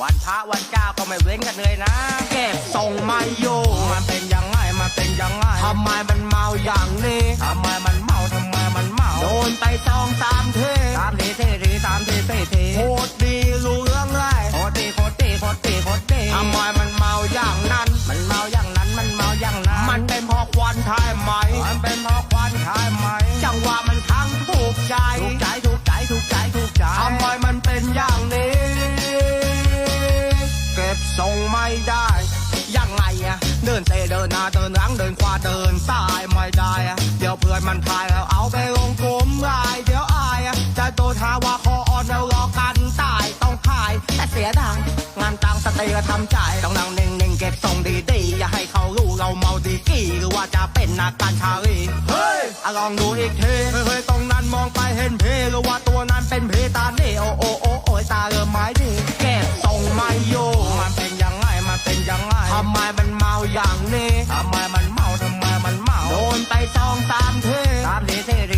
วันพระวันเจ้าก็ไม่เว้นกันเลยนะ เก็บส่งไม่อยู่มันเป็นยังไงมันเป็นยังไงทำไมมันเมาอย่างนี้ทำไมมันเมาทำไมมันเมาโดนไปสองสามเทสามทีเททีสามทีเททีโคตรดีรู้เรื่องเลยโคตรดีโคตรดีโคตรดีโคตรดีทำไมมันเมาอย่างนั้น มันเมาอย่างนั้นมันเมาอย่างนั้นมันเป็นเพราะควันใช่ไหมมันเป็นเพราะควันใช่ไหมจังหวะมันทั้งถูกใจ ทรงไม่ได้ยังไงอะเดินเซเดินหน้าเดินหลังเดินขวาเดินซ้ายไม่ได้อะเดี๋ยวเพื่อนมันทายแล้วเอาไปลงกลุ่มไลน์เดี๋ยวอายอะจะโดนหาว่าคออ่อนแล้วรอกันตายต้องขายแต่เสียดายงานตังสเตย์ก็ทำใจต้องนั่งเน่งเน่งๆเก็บทรงดีๆอย่าให้เขารู้เราเมาดีกี่หรือว่าจะเป็นนักการชาลีเฮ้ยอะลองดูอีกทีเฮ้ยเฮ้ยตรงนั้นมองไปเห็นเพหรือว่าตัวนั้นเป็นเพตาเน่โอโอโอโอยตาเริ่มไม้ดีเก็บำไมมันเมาอย่างนี้ ทำไมมันเมา ทำไมมันเมา โดนไปสองสามเทสามทีเททีสามทีเท